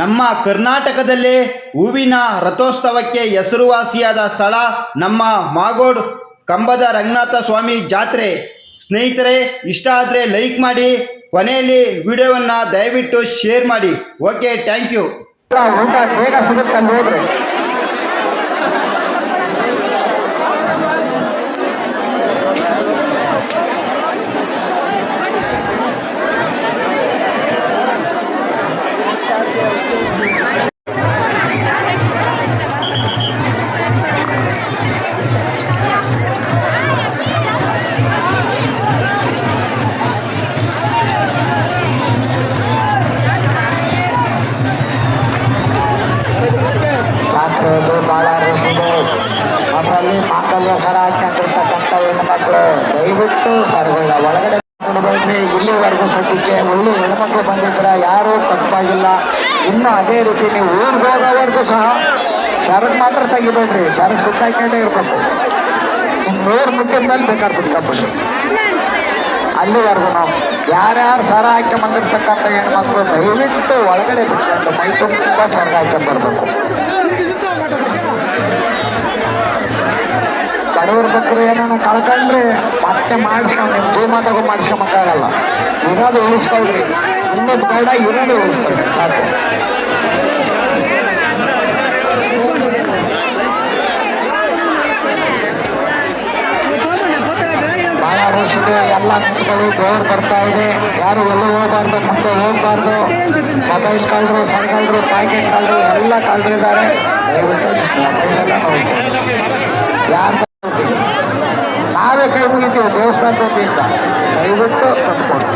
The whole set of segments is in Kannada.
ನಮ್ಮ ಕರ್ನಾಟಕದಲ್ಲೇ ಹೂವಿನ ರಥೋತ್ಸವಕ್ಕೆ ಹೆಸರುವಾಸಿಯಾದ ಸ್ಥಳ ನಮ್ಮ ಮಾಗೋಡ್ ಕಂಬದ ರಂಗನಾಥ ಸ್ವಾಮಿ ಜಾತ್ರೆ. ಸ್ನೇಹಿತರೆ, ಇಷ್ಟ ಆದರೆ ಲೈಕ್ ಮಾಡಿ, ಕೊನೆಯಲ್ಲಿ ವಿಡಿಯೋವನ್ನು ದಯವಿಟ್ಟು ಶೇರ್ ಮಾಡಿ. ಓಕೆ ಥ್ಯಾಂಕ್ ಯು ಒಳಗಡೆ ಇಲ್ಲಿವರೆಗೂ ಸದ್ಯಕ್ಕೆ ಒಳ್ಳೆ ಹೆಣ್ಮಕ್ಳು ಬಂದಿದ್ರೆ ಯಾರೂ ತಪ್ಪಾಗಿಲ್ಲ. ಇನ್ನು ಅದೇ ರೀತಿ ನೀವು ಊರಿಗೆ ಹೋಗೋವರೆಗೂ ಸಹ ಸರಗ್ ಮಾತ್ರ ತೆಗಿಬೇಡ್ರಿ. ಸರಗ್ ಸುತ್ತಾಕೊಂಡೇ ಇರ್ಬೇಕು. ನೂರು ಮುಟ್ಟಿದ ಮೇಲೆ ಬೇಕಾದ್ರೆ ಬಿಟ್ಕೊಬಿಡ್ರಿ ಅಲ್ಲಿವರೆಗೂ ನಾವು ಯಾರ್ಯಾರು ಸರ ಆಯ್ಕೆ ಬಂದಿರ್ತಕ್ಕಂಥ ಹೆಣ್ಮಕ್ಳು ದಯವಿಟ್ಟು ಒಳಗಡೆ ಬಿಟ್ಕೊಂಡು ಮೈ ತುಂಬ ಸರ ಆಯ್ಕೆ ಬರ್ಬೇಕು. ಬಡವ್ರ ಬಗ್ಗೆ ಏನಾನ ಕಳ್ಕೊಂಡ್ರೆ ಮತ್ತೆ ಮಾಡಿಸ್ಕೊಂಡು ನಿಮ್ಮ ತಗೊಂಡು ಮಾಡಿಸ್ಕೊಂಬಕ್ಕಾಗಲ್ಲ ಇರೋದು ಉಳಿಸ್ಕೊಳ್ರಿ. ಇನ್ನೊಂದು ಬೇಡ ಇರೋದು ಉಳಿಸ್ಕೊಳ್ರಿ. ಇದೆ. ಎಲ್ಲ ನಿಂತ್ಕೊಳ್ಳಿ ಗೋರ್ ಬರ್ತಾ ಇದೆ. ಯಾರು ಎಲ್ಲ ಹೋಗ್ಬಾರ್ದು ಮುಂದೆ ಹೋಗ್ಬಾರ್ದು. ಮೊಬೈಲ್ ಕಳ್ಳರು ಸಣ್ಣ ಪ್ಯಾಕೆಟ್ ಕಳ್ಳರು ಎಲ್ಲ ಕಳ್ಳರಿದ್ದಾರೆ ದಯವಿಟ್ಟು ಮೊಬೈಲ್ ಎಲ್ಲ ನೋಡಿ ಯಾರು ನಾವೇ ಕೈ ಮುಗಿತೀವಿ ದೇವಸ್ಥಾನ ವತಿಯಿಂದ ದಯವಿಟ್ಟು ತಂದ್ಕೊಡಿ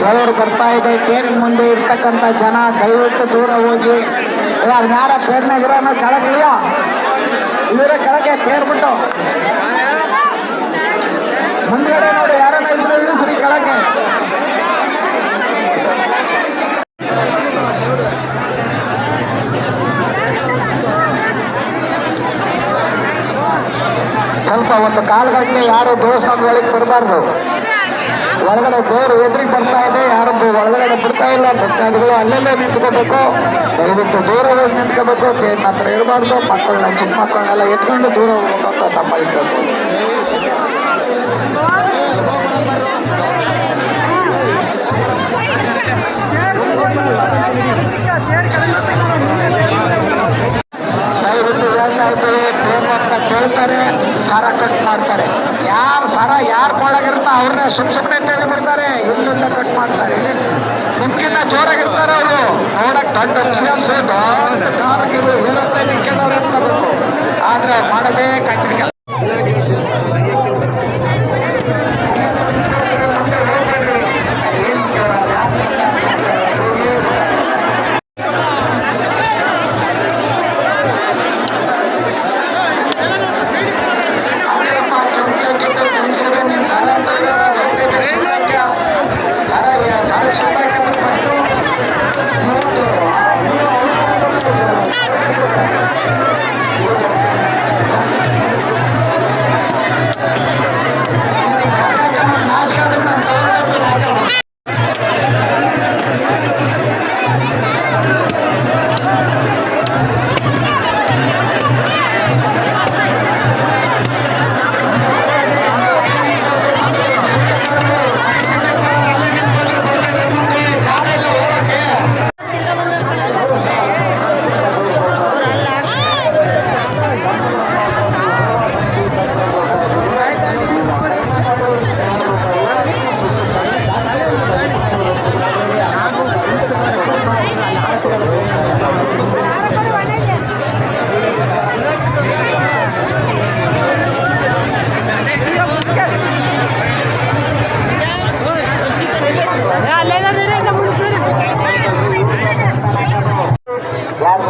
ದೇವರು ಬರ್ತಾ ಇದೆ ತೇರಿನ ಮುಂದೆ ಇರ್ತಕ್ಕಂಥ ಜನ ದಯವಿಟ್ಟು ದೂರ ಹೋಗಿ ಯಾರು ಯಾರ ತೇರ್ನಾಗಿರೋ ಕೆಳಗಿಲ್ಲ ಇವರೇ ಕೆಳಗೆ ತೇರ್ಬಿಟ್ಟು ಮುಂದ್ಗಡೆ ನೋಡಿ ಯಾರನ್ನ ಒಂದು ಕಾಲ್ಗಟ್ಟಲೆ ಯಾರು ದೇವಸ್ಥಾನದ ಒಳಗೆ ಬರಬಾರ್ದು. ಒಳಗಡೆ ದೇವರು ಎದುರಿಗೆ ಬರ್ತಾ ಇದೆ, ಯಾರು ಒಳಗಡೆ ಬಿಡ್ತಾ ಇಲ್ಲ, ಭಕ್ತಾದಿಗಳು ಅಲ್ಲಲ್ಲೇ ನಿಂತ್ಕೋಬೇಕು. ದಯವಿಟ್ಟು ದೂರ ಹೋಗಿ ನಿಂತ್ಕೋಬೇಕು ಕೇಳಿ ಮಾತ್ರ ಇರಬಾರ್ದು, ಮಕ್ಕಳನ್ನ, ಚಿಕ್ಕ ಮಕ್ಕಳನ್ನೆಲ್ಲ ಎತ್ಕೊಂಡು ದೂರ ಹೋಗ್ಬೇಕು ತಪ್ಪಾಗಿರ್ಬೇಕು ದಯವಿಟ್ಟು ಹೇಳ್ತಾ ಇದ್ದೇವೆ ಕೇಳ್ತಾರೆ. ಸರ ಕಟ್ ಮಾಡ್ತಾರೆ. ಯಾರು ಸಾರ ಯಾರು ಒಳಗಿರ್ತಾ ಅವ್ರನ್ನ ಸುಮ್ ಸುಮ್ಮನೆ ಕೇಳಿ ಬಿಡ್ತಾರೆ, ಇಲ್ಲಿಂದ ಕಟ್ ಮಾಡ್ತಾರೆ. ನಿಮ್ಗಿನ್ನ ಜೋರಾಗಿರ್ತಾರೆ ಅವರು. ನೋಡಕ್ ದೊಡ್ಡ ಎಕ್ಸ್ಪೀರಿಯನ್ಸ್ ದೊಡ್ಡ ಕಾರಗಿರು ಏರೋಪ್ಲೇನ್ ಕೇಳೋರು ಇರ್ತಾಬೇಕು ಆದ್ರೆ ಮಾಡದೇ ಕಂಡಿಲ್ಲ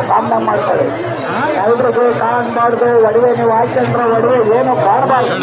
ಕಾಮನ ಮಾಡ್ತಾರೆ ಎಲ್ರಿಗೂ ಏನು ಕಾಣಬಾರ್ದು!